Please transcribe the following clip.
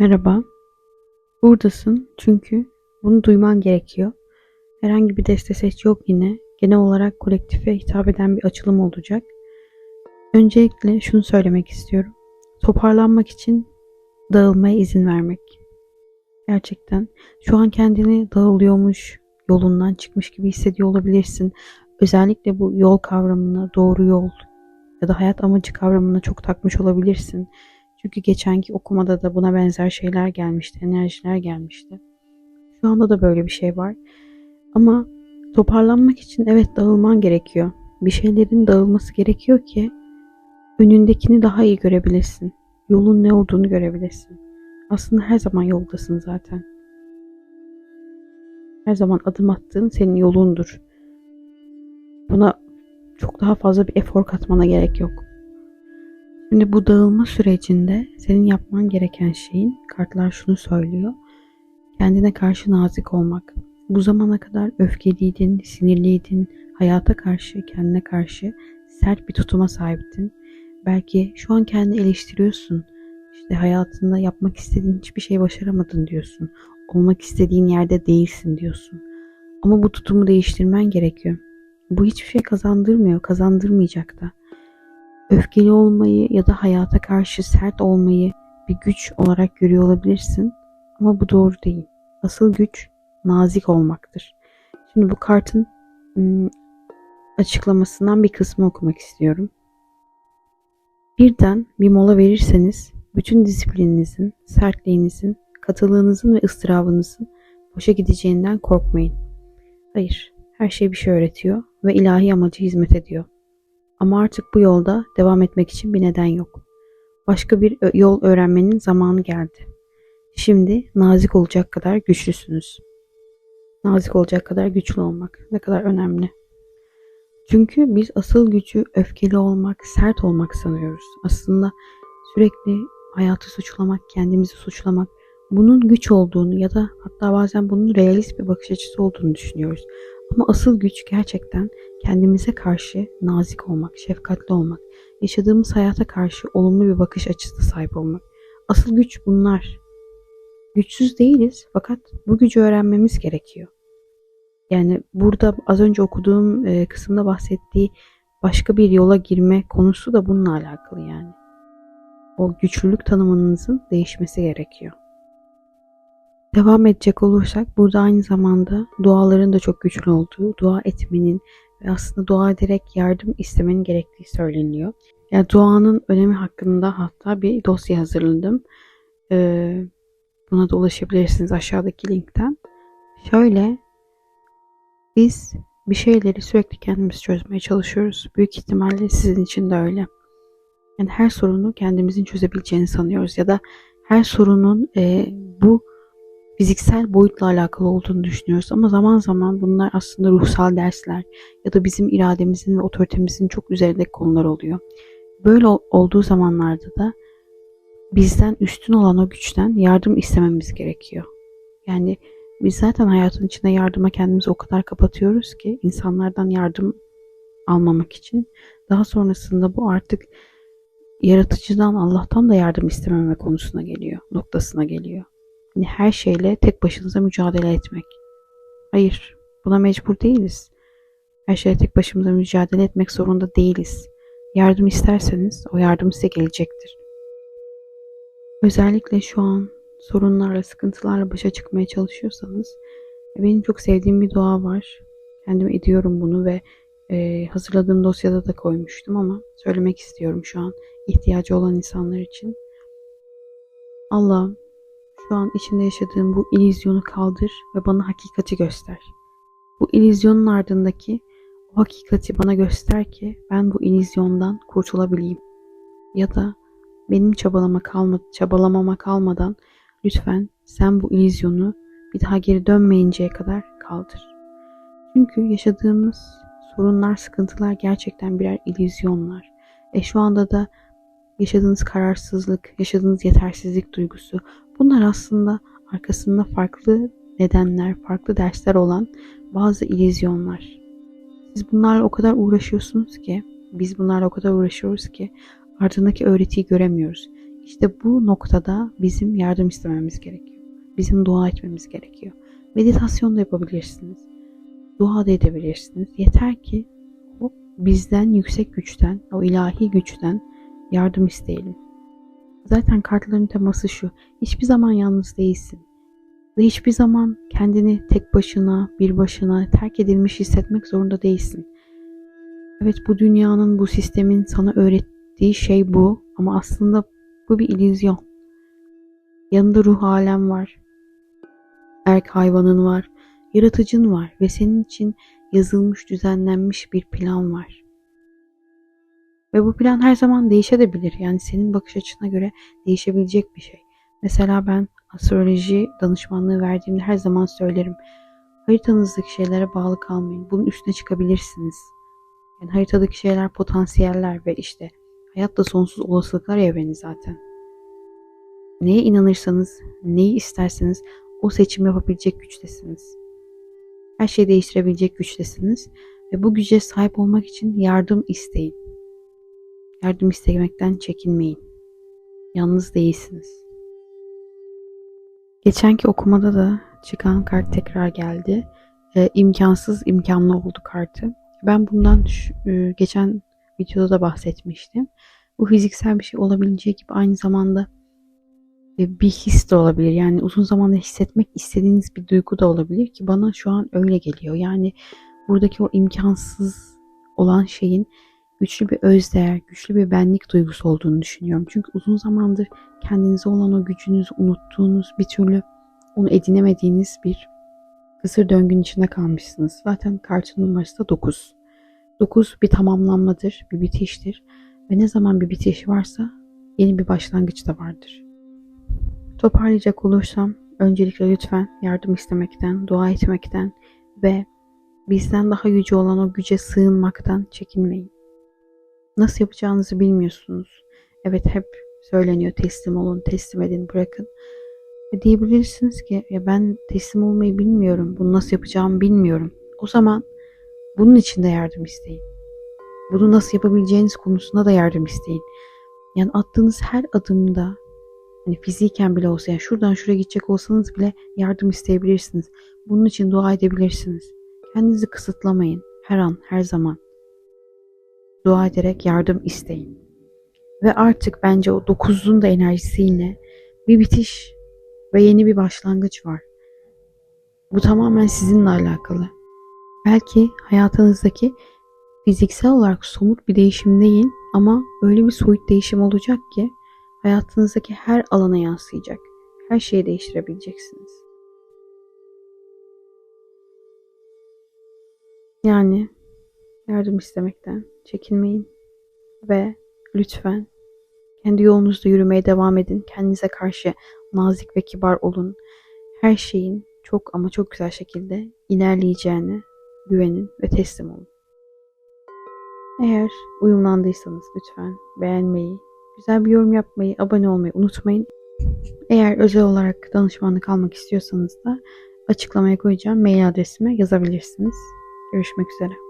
Merhaba. Buradasın çünkü bunu duyman gerekiyor. Herhangi bir deste seç yok yine. Genel olarak kolektife hitap eden bir açılım olacak. Öncelikle şunu söylemek istiyorum. Toparlanmak için dağılmaya izin vermek. Gerçekten şu an kendini dağılıyormuş, yolundan çıkmış gibi hissediyor olabilirsin. Özellikle bu yol kavramına, doğru yol ya da hayat amacı kavramına çok takmış olabilirsin. Çünkü geçenki okumada da buna benzer şeyler gelmişti, enerjiler gelmişti. Şu anda da böyle bir şey var. Ama toparlanmak için evet dağılman gerekiyor. Bir şeylerin dağılması gerekiyor ki önündekini daha iyi görebilirsin. Yolun ne olduğunu görebilirsin. Aslında her zaman yoldasın zaten. Her zaman adım attığın senin yolundur. Buna çok daha fazla bir efor katmana gerek yok. Şimdi bu dağılma sürecinde senin yapman gereken şeyin kartlar şunu söylüyor. Kendine karşı nazik olmak. Bu zamana kadar öfkeliydin, sinirliydin, hayata karşı, kendine karşı sert bir tutuma sahiptin. Belki şu an kendini eleştiriyorsun. İşte hayatında yapmak istediğin hiçbir şey başaramadın diyorsun. Olmak istediğin yerde değilsin diyorsun. Ama bu tutumu değiştirmen gerekiyor. Bu hiçbir şey kazandırmıyor, kazandırmayacak da öfkeli olmayı ya da hayata karşı sert olmayı bir güç olarak görüyor olabilirsin. Ama bu doğru değil. Asıl güç nazik olmaktır. Şimdi bu kartın açıklamasından bir kısmı okumak istiyorum. Birden bir mola verirseniz bütün disiplininizin, sertliğinizin, katılığınızın ve ıstırabınızın boşa gideceğinden korkmayın. Hayır, her şey bir şey öğretiyor ve ilahi amacı hizmet ediyor. Ama artık bu yolda devam etmek için bir neden yok. Başka bir yol öğrenmenin zamanı geldi. Şimdi nazik olacak kadar güçlüsünüz. Nazik olacak kadar güçlü olmak ne kadar önemli. Çünkü biz asıl gücü öfkeli olmak, sert olmak sanıyoruz. Aslında sürekli hayatı suçlamak, kendimizi suçlamak bunun güç olduğunu ya da hatta bazen bunun realist bir bakış açısı olduğunu düşünüyoruz. Ama asıl güç gerçekten kendimize karşı nazik olmak, şefkatli olmak, yaşadığımız hayata karşı olumlu bir bakış açısı sahip olmak. Asıl güç bunlar. Güçsüz değiliz fakat bu gücü öğrenmemiz gerekiyor. Yani burada az önce okuduğum e, kısımda bahsettiği başka bir yola girme konusu da bununla alakalı yani. O güçlülük tanımınızın değişmesi gerekiyor. Devam edecek olursak burada aynı zamanda duaların da çok güçlü olduğu, dua etmenin aslında dua ederek yardım istemenin gerektiği söyleniyor. Yani duanın önemi hakkında hatta bir dosya hazırladım. Ee, buna da ulaşabilirsiniz aşağıdaki linkten. Şöyle biz bir şeyleri sürekli kendimiz çözmeye çalışıyoruz. Büyük ihtimalle sizin için de öyle. Yani her sorunu kendimizin çözebileceğini sanıyoruz ya da her sorunun e, bu fiziksel boyutla alakalı olduğunu düşünüyoruz ama zaman zaman bunlar aslında ruhsal dersler ya da bizim irademizin ve otoritemizin çok üzerindeki konular oluyor. Böyle olduğu zamanlarda da bizden üstün olan o güçten yardım istememiz gerekiyor. Yani biz zaten hayatın içinde yardıma kendimizi o kadar kapatıyoruz ki insanlardan yardım almamak için. Daha sonrasında bu artık yaratıcıdan Allah'tan da yardım istememe konusuna geliyor, noktasına geliyor. Hani her şeyle tek başınıza mücadele etmek. Hayır, buna mecbur değiliz. Her şeyle tek başımıza mücadele etmek zorunda değiliz. Yardım isterseniz o yardım size gelecektir. Özellikle şu an sorunlarla, sıkıntılarla başa çıkmaya çalışıyorsanız benim çok sevdiğim bir dua var. Kendim ediyorum bunu ve e, hazırladığım dosyada da koymuştum ama söylemek istiyorum şu an ihtiyacı olan insanlar için. Allah'ım şu an içinde yaşadığım bu ilizyonu kaldır ve bana hakikati göster. Bu ilizyonun ardındaki o hakikati bana göster ki ben bu ilizyondan kurtulabileyim. Ya da benim çabalama kalma, çabalamama kalmadan lütfen sen bu ilizyonu bir daha geri dönmeyinceye kadar kaldır. Çünkü yaşadığımız sorunlar, sıkıntılar gerçekten birer ilizyonlar. E şu anda da yaşadığınız kararsızlık, yaşadığınız yetersizlik duygusu bunlar aslında arkasında farklı nedenler, farklı dersler olan bazı ilizyonlar. Siz bunlarla o kadar uğraşıyorsunuz ki, biz bunlarla o kadar uğraşıyoruz ki ardındaki öğretiyi göremiyoruz. İşte bu noktada bizim yardım istememiz gerekiyor. Bizim dua etmemiz gerekiyor. Meditasyon da yapabilirsiniz. Dua da edebilirsiniz. Yeter ki o bizden yüksek güçten, o ilahi güçten yardım isteyelim. Zaten kartların teması şu. Hiçbir zaman yalnız değilsin. Ve hiçbir zaman kendini tek başına, bir başına terk edilmiş hissetmek zorunda değilsin. Evet bu dünyanın, bu sistemin sana öğrettiği şey bu ama aslında bu bir illüzyon. Yanında ruh alem var. Erk hayvanın var. Yaratıcın var ve senin için yazılmış, düzenlenmiş bir plan var. Ve bu plan her zaman değişebilir. Yani senin bakış açına göre değişebilecek bir şey. Mesela ben astroloji danışmanlığı verdiğimde her zaman söylerim. Haritanızdaki şeylere bağlı kalmayın. Bunun üstüne çıkabilirsiniz. Yani haritadaki şeyler potansiyeller ve işte hayatta sonsuz olasılıklar evreni zaten. Neye inanırsanız, neyi isterseniz o seçim yapabilecek güçtesiniz. Her şeyi değiştirebilecek güçtesiniz ve bu güce sahip olmak için yardım isteyin. Yardım istemekten çekinmeyin. Yalnız değilsiniz. Geçenki okumada da çıkan kart tekrar geldi. Ee, imkansız imkanlı oldu kartı. Ben bundan e, geçen videoda da bahsetmiştim. Bu fiziksel bir şey olabileceği gibi aynı zamanda e, bir his de olabilir. Yani uzun zamanda hissetmek istediğiniz bir duygu da olabilir ki bana şu an öyle geliyor. Yani buradaki o imkansız olan şeyin güçlü bir özdeğer, güçlü bir benlik duygusu olduğunu düşünüyorum. Çünkü uzun zamandır kendinize olan o gücünüzü unuttuğunuz, bir türlü onu edinemediğiniz bir kısır döngünün içinde kalmışsınız. Zaten kartın numarası da 9. 9 bir tamamlanmadır, bir bitiştir. Ve ne zaman bir bitiş varsa yeni bir başlangıç da vardır. Toparlayacak olursam öncelikle lütfen yardım istemekten, dua etmekten ve bizden daha yüce olan o güce sığınmaktan çekinmeyin. Nasıl yapacağınızı bilmiyorsunuz. Evet hep söyleniyor teslim olun, teslim edin, bırakın. Ve diyebilirsiniz ki ya ben teslim olmayı bilmiyorum, bunu nasıl yapacağımı bilmiyorum. O zaman bunun için de yardım isteyin. Bunu nasıl yapabileceğiniz konusunda da yardım isteyin. Yani attığınız her adımda hani fiziken bile olsa yani şuradan şuraya gidecek olsanız bile yardım isteyebilirsiniz. Bunun için dua edebilirsiniz. Kendinizi kısıtlamayın. Her an, her zaman. Dua ederek yardım isteyin. Ve artık bence o dokuzun da enerjisiyle bir bitiş ve yeni bir başlangıç var. Bu tamamen sizinle alakalı. Belki hayatınızdaki fiziksel olarak somut bir değişim değil ama öyle bir soyut değişim olacak ki hayatınızdaki her alana yansıyacak. Her şeyi değiştirebileceksiniz. Yani yardım istemekten çekinmeyin ve lütfen kendi yolunuzda yürümeye devam edin. Kendinize karşı nazik ve kibar olun. Her şeyin çok ama çok güzel şekilde ilerleyeceğine güvenin ve teslim olun. Eğer uyumlandıysanız lütfen beğenmeyi, güzel bir yorum yapmayı, abone olmayı unutmayın. Eğer özel olarak danışmanlık almak istiyorsanız da açıklamaya koyacağım mail adresime yazabilirsiniz. Görüşmek üzere.